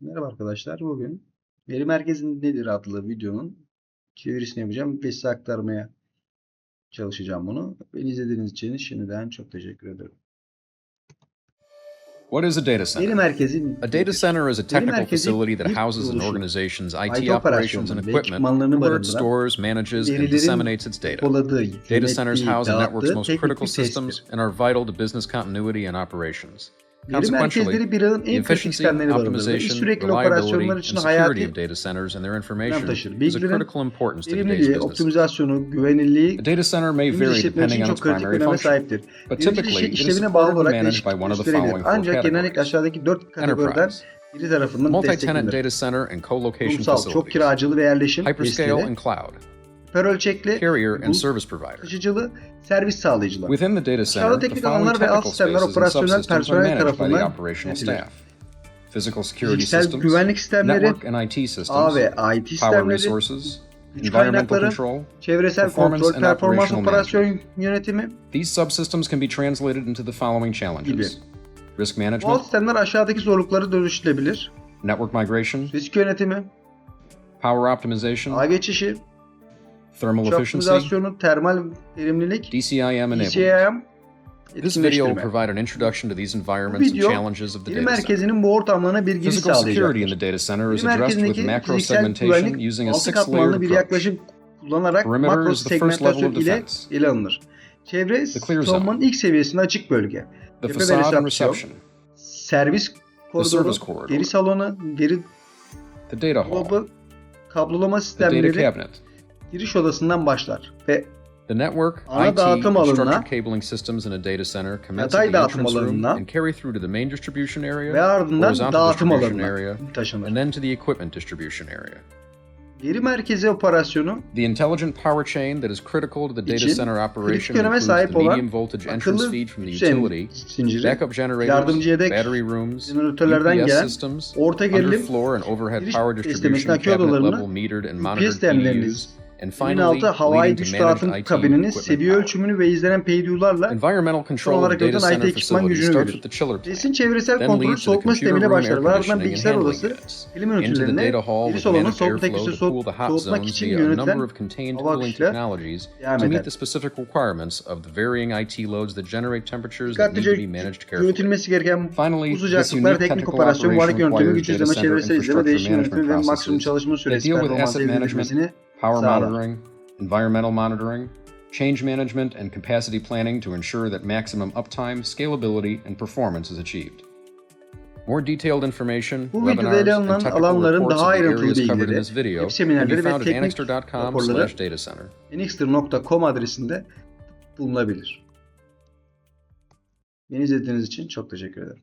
Merhaba arkadaşlar. Bugün veri merkezi nedir adlı videonun çevirisini yapacağım ve size aktarmaya çalışacağım bunu. Beni izlediğiniz için şimdiden çok teşekkür ederim. What is a data Veri center? merkezi A data center is a technical facility that houses an organization's IT operations and equipment where it stores, manages, and disseminates its data. Data centers house the network's most critical systems and are vital to business continuity and operations. Veri merkezleri bir ağın en kritik efficiency, sistemleri barındırır ve sürekli operasyonlar için hayati önem taşır. Bilgilerin verimliliği, optimizasyonu, günümüz vary işletmeler için çok kritik öneme sahiptir. is işlevine bağlı olarak değişiklik four Ancak genellikle aşağıdaki dört kategoriden biri tarafından desteklenir. Kurumsal, çok kiracılı ve yerleşim hyperscale and cloud, carrier and bu service provider. taşıcılı, servis sağlayıcılar. Within the data Aşağıda center, the teknik alanlar ve alt sistemler operasyonel personel tarafından yönetilir. Physical security systems, güvenlik sistemleri, network and IT ağ systems, ve IT sistemleri, resources, güç kaynakları, control. çevresel kontrol, performans operasyon yönetimi These subsystems can be translated into the following challenges. Risk Bu alt management, sistemler aşağıdaki zorlukları dönüştürebilir. network migration, Risk yönetimi, power optimization, ağ geçişi, thermal efficiency, termal verimlilik, DCIM enablement. DCIM, This video will provide an introduction to these environments and challenges of the data center. merkezinin bu ortamlarına bir giriş Physical security in the data center is addressed with macro segmentation using a bir approach. kullanarak Perimeter makro is the first level segmentasyon of ile defense. ele alınır. Çevre savunmanın ilk seviyesinde açık bölge. The Cephe facade and resepsiyon, reception, servis koridoru, service corridor. veri salonu, veri the data hall, dolabı, kablolama the data sistemleri cabinet, giriş odasından başlar ve The network, ana dağıtım IT, alanına, cabling systems in a data center commence at the and carry through to the main distribution area, ve ardından dağıtım alanına area, taşınır. and then to the equipment distribution area. Veri merkezi operasyonu the intelligent power chain that is critical to the data center operation includes sahip the medium voltage entrance feed from the şey, utility, zinciri, backup generators, yedek, battery rooms, UPS gelen, systems, orta gerilim, underfloor and overhead power distribution cabinet level metered and monitored 2006 havai güç dağıtım kabinini seviye ölçümünü ve izlenen payduyularla son olarak öden IT ekipman gücünü verir. Desin çevresel kontrol soğutma sistemiyle başlar ve ardından bilgisayar odası film yöneticilerine giriş olanın soğutmaktaki soğutmak için yönetilen hava akışıyla devam eder. Dikkatlice yönetilmesi gereken bu sıcaklıklar teknik operasyon varlık yönetimi, güç izleme, çevresel izleme, değişim yönetimi ve maksimum çalışma süresi performansı edilmesini power sağlar. monitoring, environmental monitoring, change management, and capacity planning to ensure that maximum uptime, scalability, and performance is achieved. More detailed information, Bu webinars, and technical reports daha of the areas covered in this video can be found at raporları slash datacenter. enixter.com adresinde bulunabilir. Beni izlediğiniz için çok teşekkür ederim.